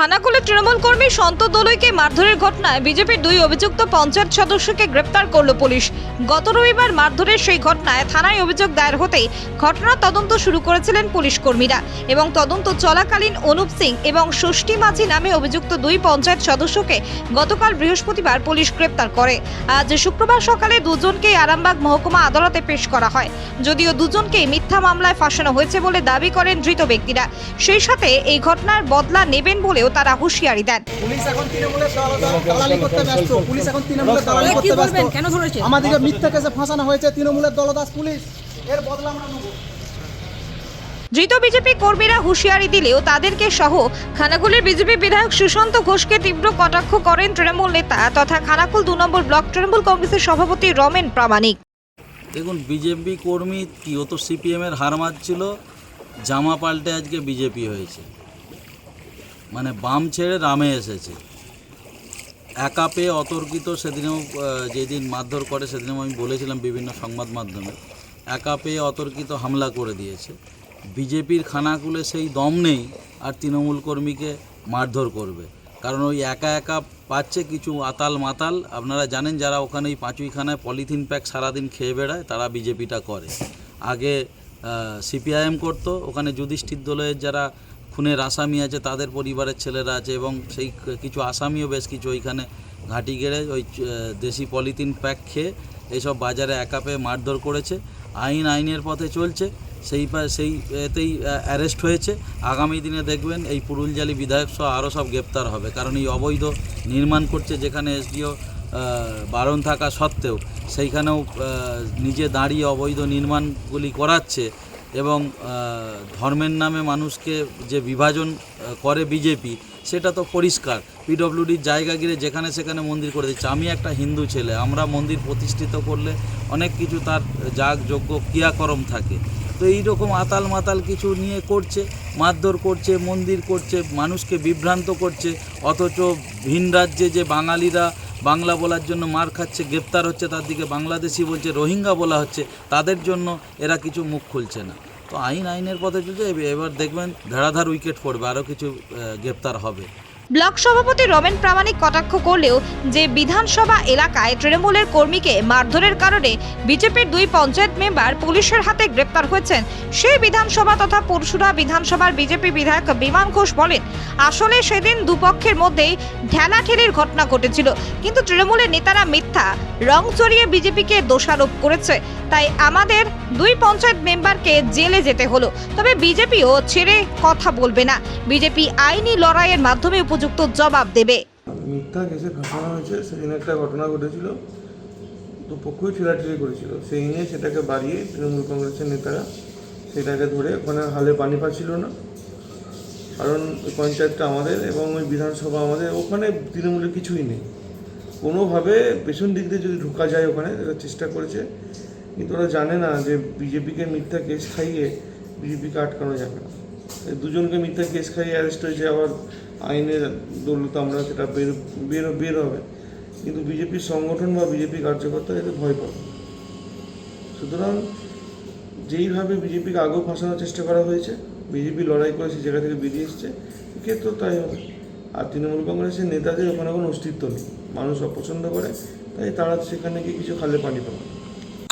খানাকুলে তৃণমূল কর্মী সন্ত দলুইকে মারধরের ঘটনায় বিজেপির দুই অভিযুক্ত পঞ্চায়েত সদস্যকে গ্রেপ্তার করল পুলিশ। গত রবিবার মারধরের সেই ঘটনায় থানায় অভিযোগ দায়ের হতেই ঘটনার তদন্ত শুরু করেছিলেন পুলিশ কর্মীরা এবং তদন্ত চলাকালীন অনুপ সিং এবং ষষ্ঠী মাঝি নামে অভিযুক্ত দুই পঞ্চায়েত সদস্যকে গতকাল বৃহস্পতিবার পুলিশ গ্রেপ্তার করে। আজ শুক্রবার সকালে দুজনকেই আরামবাগ মহকুমা আদালতে পেশ করা হয়। যদিও দুজনকেই মিথ্যা মামলায় ফাঁসানো হয়েছে বলে দাবি করেন ধৃত ব্যক্তিরা। সেই সাথে এই ঘটনার বদলা নেবেন বলেও তারা হুঁশিয়ারি দেন। পুলিশ এখন তৃণমূলের দালালি করতে ব্যস্ত। পুলিশ এখন তৃণমূলের দালালি করতে ব্যস্ত। কেন ধরেছে? আমাদেরকে মিথ্যা কেসে ফাঁসানো হয়েছে তৃণমূলের দলদাস পুলিশ। এর বদলা আমরা নেব। ধৃত বিজেপি কর্মীরা হুঁশিয়ারি দিলেও তাদেরকে সহ খানাকুলের বিজেপি বিধায়ক সুশান্ত ঘোষকে তীব্র কটাক্ষ করেন তৃণমূল নেতা তথা খানাকুল দু নম্বর ব্লক তৃণমূল কংগ্রেসের সভাপতি রমেন প্রামাণিক। দেখুন বিজেপি কর্মী কি ও তো সিপিএমের হার মারছিল জামা পাল্টে আজকে বিজেপি হয়েছে। মানে বাম ছেড়ে রামে এসেছে। একা পেয়ে অতর্কিত সেদিনেও যেদিন মারধর করে সেদিনেও আমি বলেছিলাম বিভিন্ন সংবাদ মাধ্যমে, একা পেয়ে অতর্কিত হামলা করে দিয়েছে। বিজেপির খানাকুলে সেই দম নেই আর তৃণমূল কর্মীকে মারধর করবে। কারণ ওই একা একা পাচ্ছে কিছু আতাল মাতাল। আপনারা জানেন যারা ওখানে এই পাঁচুইখানায় পলিথিন প্যাক সারাদিন খেয়ে বেড়ায়, তারা বিজেপিটা করে। আগে সিপিআইএম করতো, ওখানে যুধিষ্ঠির দলের যারা খুনের আসামি আছে, তাদের পরিবারের ছেলেরা আছে এবং সেই কিছু আসামিও বেশ কিছু ওইখানে ঘাঁটি গেড়ে ওই দেশি পলিথিন প্যাক খেয়ে এইসব বাজারে একা পেয়ে মারধর করেছে। আইন আইনের পথে চলছে, সেই সেই এতেই অ্যারেস্ট হয়েছে। আগামী দিনে দেখবেন এই পুরুলজালি বিধায়ক সহ আরও সব গ্রেপ্তার হবে, কারণ এই অবৈধ নির্মাণ করছে যেখানে এসডিও বারণ থাকা সত্ত্বেও, সেইখানেও নিজে দাঁড়িয়ে অবৈধ নির্মাণগুলি করাচ্ছে এবং ধর্মের নামে মানুষকে যে বিভাজন করে বিজেপি, সেটা তো পরিষ্কার। পিডব্লিউডির জায়গা গিরে যেখানে সেখানে মন্দির করে দিচ্ছে। আমি একটা হিন্দু ছেলে, আমরা মন্দির প্রতিষ্ঠিত করলে অনেক কিছু তার যাগ যোগ্য ক্রিয়াকর্ম থাকে। তো এইরকম আতাল মাতাল কিছু নিয়ে করছে, মারধর করছে, মন্দির করছে, মানুষকে বিভ্রান্ত করছে, অথচ ভিন রাজ্যে যে বাঙালিরা বাংলা বলার জন্য মার খাচ্ছে, গ্রেপ্তার হচ্ছে, তার দিকে বাংলাদেশি বলছে, রোহিঙ্গা বলা হচ্ছে, তাদের জন্য এরা কিছু মুখ খুলছে না। তো আইন, আইনের পথে চলছে, এবার দেখবেন ধারাধার উইকেট পড়বে, আরও কিছু গ্রেপ্তার হবে। ব্লক সভাপতি রমেন প্রামাণিক কটাক্ষ করলেও যে বিধানসভা এলাকায় তৃণমূলের কর্মীকে মারধরের কারণে বিজেপির দুই পঞ্চায়েত মেম্বার পুলিশের হাতে গ্রেপ্তার হয়েছেন, সেই বিধানসভা তথা পরশুরা বিধানসভার বিজেপি বিধায়ক বিমান ঘোষ বলেন, আসলে সেদিন দুপক্ষের মধ্যেই ঠেলাঠেলির ঘটনা ঘটেছিল, কিন্তু তৃণমূলের নেতারা মিথ্যা, রং চড়িয়ে বিজেপিকে দোষারোপ করেছে, তাই আমাদের দুই পঞ্চায়েত মেম্বারকে জেলে যেতে হলো, তবে বিজেপিও ছেড়ে কথা বলবে না, বিজেপি আইনি লড়াইয়ের মাধ্যমে উপযুক্ত জবাব দেবে। মিথ্যা কেসে ফাঁসানো হয়েছে, সেদিন একটা ঘটনা ঘটেছিল। তো পক্ষই ঠেলাঠেলি করেছিল। সেই নিয়ে সেটাকে বাড়িয়ে তৃণমূল কংগ্রেসের নেতারা সেটাকে ধরে ওখানে হালে পানি পাচ্ছিল না। কারণ ওই পঞ্চায়েতটা আমাদের এবং ওই বিধানসভা আমাদের, ওখানে তৃণমূলের কিছুই নেই। কোনোভাবে পেছন দিক দিয়ে যদি ঢোকা যায় ওখানে তারা চেষ্টা করেছে। কিন্তু ওরা জানে না যে বিজেপিকে মিথ্যা কেস খাইয়ে বিজেপিকে আটকানো যাবে না। দুজনকে মিথ্যা কেস খাইয়ে অ্যারেস্ট হয়েছে, আবার আইনের দৌলত আমরা সেটা বের বের বের হবে। কিন্তু বিজেপির সংগঠন বা বিজেপি কার্যকর্তা এতে ভয় পাবে। সুতরাং যেইভাবে বিজেপিকে আগেও ফাঁসানোর চেষ্টা করা হয়েছে, বিজেপি লড়াই করে সেই জায়গা থেকে বেরিয়ে এসছে এক্ষেত্রেও তাই হবে। আর তৃণমূল কংগ্রেসের নেতাদের ওখানে কোনো অস্তিত্ব নেই। মানুষ অপছন্দ করে, তাই তারা সেখানে গিয়ে কিছু খালে পানি পাবে।